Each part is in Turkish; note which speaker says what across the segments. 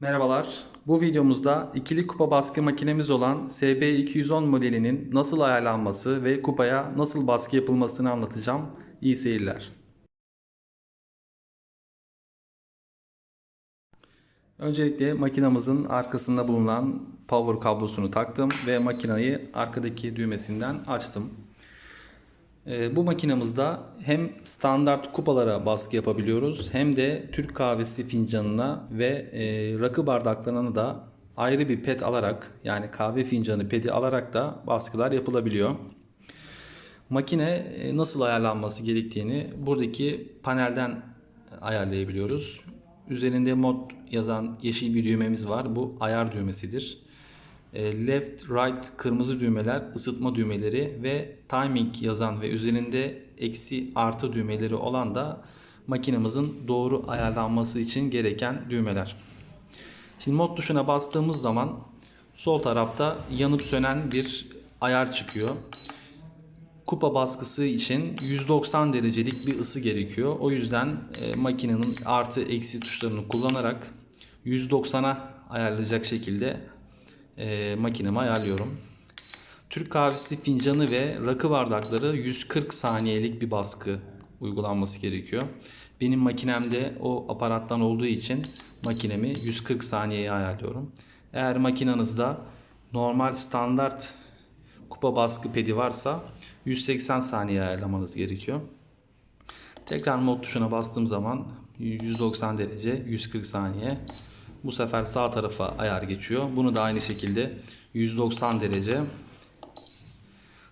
Speaker 1: Merhabalar. Bu videomuzda ikili kupa baskı makinemiz olan SB210 modelinin nasıl ayarlanması ve kupaya nasıl baskı yapılmasını anlatacağım. İyi seyirler. Öncelikle makinamızın arkasında bulunan power kablosunu taktım ve makinayı arkadaki düğmesinden açtım. Ee, Bu makinamızda hem standart kupalara baskı yapabiliyoruz hem de Türk kahvesi fincanına ve e, rakı bardaklarına da ayrı bir pet alarak yani kahve fincanı pedi alarak da baskılar yapılabiliyor. Makine e, nasıl ayarlanması gerektiğini buradaki panelden ayarlayabiliyoruz. Üzerinde mod yazan yeşil bir düğmemiz var. Bu ayar düğmesidir. E, Left, right kırmızı düğmeler ısıtma düğmeleri ve timing yazan ve üzerinde eksi artı düğmeleri olan da makinamızın doğru ayarlanması için gereken düğmeler. Şimdi mod tuşuna bastığımız zaman sol tarafta yanıp sönen bir ayar çıkıyor. Kupa baskısı için 190 derecelik bir ısı gerekiyor. O yüzden e, makinenin artı eksi tuşlarını kullanarak 190'a ayarlayacak şekilde e, makinemi ayarlıyorum. Türk kahvesi fincanı ve rakı bardakları 140 saniyelik bir baskı uygulanması gerekiyor. Benim makinemde o aparattan olduğu için makinemi 140 saniyeye ayarlıyorum. Eğer makinenizde normal standart kupa baskı pedi varsa 180 saniye ayarlamanız gerekiyor. Tekrar mod tuşuna bastığım zaman 190 derece 140 saniye. Bu sefer sağ tarafa ayar geçiyor. Bunu da aynı şekilde 190 derece.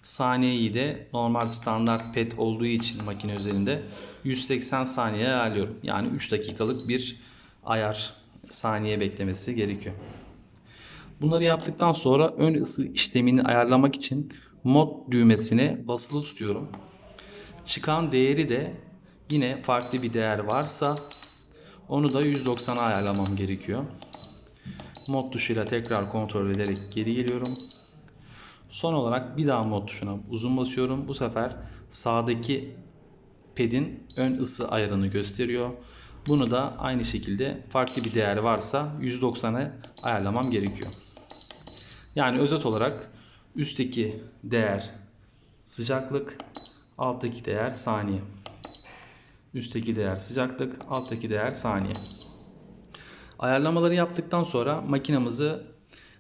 Speaker 1: Saniyeyi de normal standart pet olduğu için makine üzerinde 180 saniye ayarlıyorum. Yani 3 dakikalık bir ayar saniye beklemesi gerekiyor. Bunları yaptıktan sonra ön ısı işlemini ayarlamak için mod düğmesine basılı tutuyorum. Çıkan değeri de yine farklı bir değer varsa onu da 190'a ayarlamam gerekiyor. Mod tuşuyla tekrar kontrol ederek geri geliyorum. Son olarak bir daha mod tuşuna uzun basıyorum. Bu sefer sağdaki pedin ön ısı ayarını gösteriyor. Bunu da aynı şekilde farklı bir değer varsa 190'a ayarlamam gerekiyor. Yani özet olarak üstteki değer sıcaklık, alttaki değer saniye. Üstteki değer sıcaklık, alttaki değer saniye. Ayarlamaları yaptıktan sonra makinamızı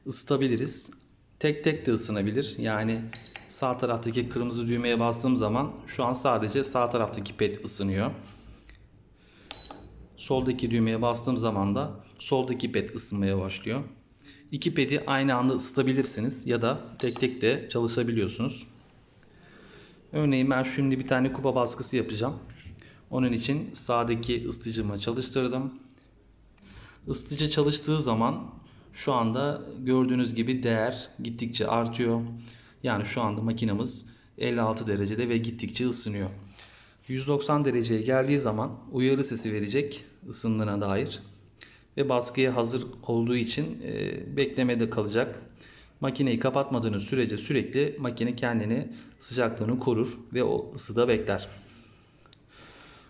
Speaker 1: ısıtabiliriz. Tek tek de ısınabilir. Yani sağ taraftaki kırmızı düğmeye bastığım zaman şu an sadece sağ taraftaki pet ısınıyor. Soldaki düğmeye bastığım zaman da soldaki pet ısınmaya başlıyor. İki pedi aynı anda ısıtabilirsiniz ya da tek tek de çalışabiliyorsunuz. Örneğin ben şimdi bir tane kupa baskısı yapacağım. Onun için sağdaki ısıtıcımı çalıştırdım. Isıtıcı çalıştığı zaman şu anda gördüğünüz gibi değer gittikçe artıyor. Yani şu anda makinamız 56 derecede ve gittikçe ısınıyor. 190 dereceye geldiği zaman uyarı sesi verecek ısındığına dair ve baskıya hazır olduğu için e, beklemede kalacak. Makineyi kapatmadığınız sürece sürekli makine kendini sıcaklığını korur ve o ısıda bekler.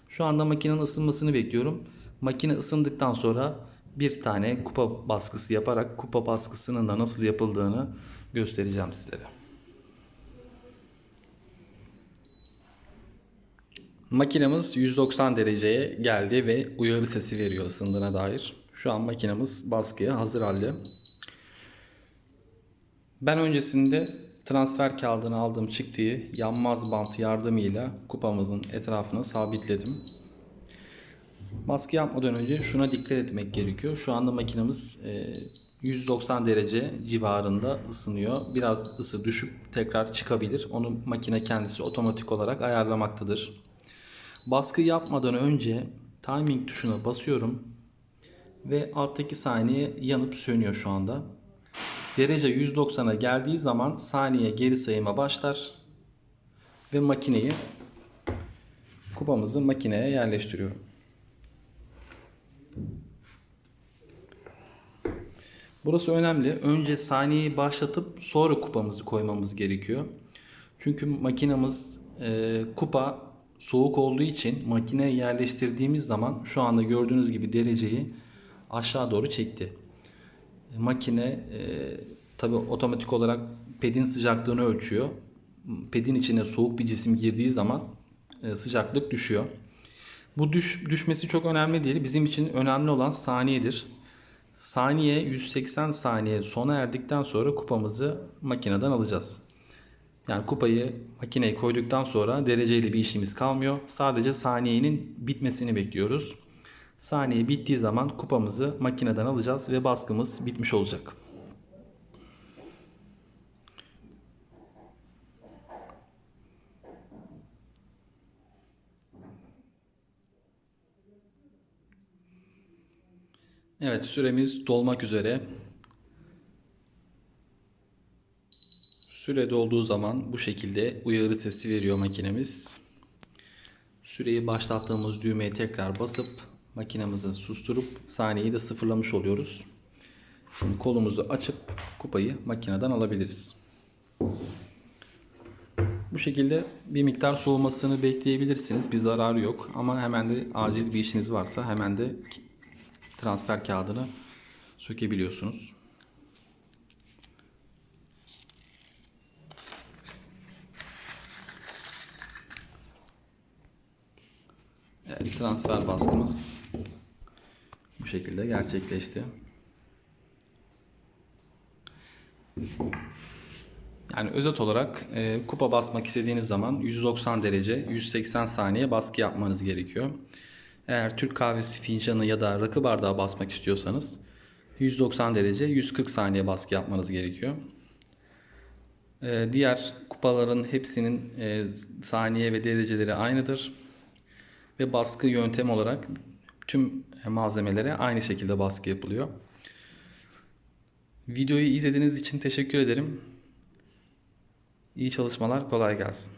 Speaker 1: Şu anda makinenin ısınmasını bekliyorum. Makine ısındıktan sonra bir tane kupa baskısı yaparak kupa baskısının da nasıl yapıldığını göstereceğim sizlere. Makinemiz 190 dereceye geldi ve uyarı sesi veriyor ısındığına dair. Şu an makinemiz baskıya hazır halde. Ben öncesinde transfer kağıdını aldığım çıktığı yanmaz bant yardımıyla kupamızın etrafına sabitledim. Baskı yapmadan önce şuna dikkat etmek gerekiyor. Şu anda makinemiz 190 derece civarında ısınıyor. Biraz ısı düşüp tekrar çıkabilir. Onu makine kendisi otomatik olarak ayarlamaktadır. Baskı yapmadan önce timing tuşuna basıyorum ve alttaki saniye yanıp sönüyor şu anda. Derece 190'a geldiği zaman saniye geri sayıma başlar ve makineyi kupamızı makineye yerleştiriyorum. Burası önemli. Önce saniyeyi başlatıp sonra kupamızı koymamız gerekiyor. Çünkü makinamız e, kupa soğuk olduğu için makineye yerleştirdiğimiz zaman şu anda gördüğünüz gibi dereceyi aşağı doğru çekti. Makine e, tabi otomatik olarak pedin sıcaklığını ölçüyor. Pedin içine soğuk bir cisim girdiği zaman e, sıcaklık düşüyor. Bu düş, düşmesi çok önemli değil. Bizim için önemli olan saniyedir. Saniye 180 saniye sona erdikten sonra kupamızı makineden alacağız. Yani kupayı makineye koyduktan sonra dereceyle bir işimiz kalmıyor. Sadece saniyenin bitmesini bekliyoruz. Saniye bittiği zaman kupamızı makineden alacağız ve baskımız bitmiş olacak. Evet süremiz dolmak üzere. Süre dolduğu zaman bu şekilde uyarı sesi veriyor makinemiz. Süreyi başlattığımız düğmeye tekrar basıp makinemizi susturup saniyeyi de sıfırlamış oluyoruz. Şimdi kolumuzu açıp kupayı makineden alabiliriz. Bu şekilde bir miktar soğumasını bekleyebilirsiniz. Bir zararı yok ama hemen de acil bir işiniz varsa hemen de transfer kağıdını sökebiliyorsunuz. Evet, transfer baskımız bu şekilde gerçekleşti. Yani özet olarak e, kupa basmak istediğiniz zaman 190 derece 180 saniye baskı yapmanız gerekiyor. Eğer Türk kahvesi fincanı ya da rakı bardağı basmak istiyorsanız 190 derece 140 saniye baskı yapmanız gerekiyor. E, diğer kupaların hepsinin e, saniye ve dereceleri aynıdır. Ve baskı yöntem olarak tüm malzemelere aynı şekilde baskı yapılıyor. Videoyu izlediğiniz için teşekkür ederim. İyi çalışmalar, kolay gelsin.